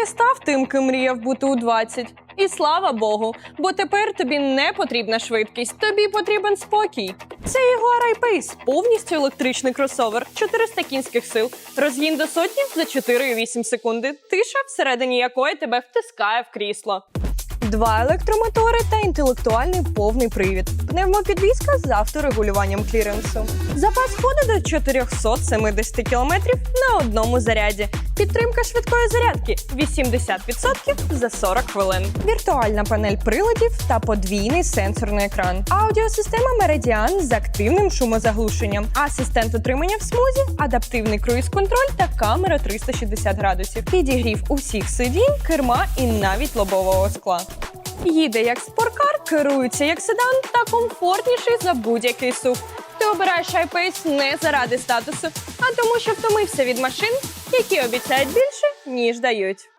не став тим, ким мріяв бути у 20. І слава Богу, бо тепер тобі не потрібна швидкість, тобі потрібен спокій. Це Jaguar I-Pace, повністю електричний кросовер, 400 кінських сил, розгін до сотні за 4,8 секунди, тиша, всередині якої тебе втискає в крісло. Два електромотори та інтелектуальний повний привід. Пневмопідвізка з авторегулюванням кліренсу. Запас ходу до 470 км на одному заряді. Підтримка швидкої зарядки 80% за 40 хвилин. Віртуальна панель приладів та подвійний сенсорний екран. Аудіосистема Meridian з активним шумозаглушенням. Асистент утримання в смузі, адаптивний круїз-контроль та камера 360 градусів. Підігрів усіх сидінь, керма і навіть лобового скла. Їде як спорткар, керується як седан та комфортніший за будь-який сув. Ти обираєш iPace не заради статусу, а тому, що втомився від машин, які обіцяють більше, ніж дають.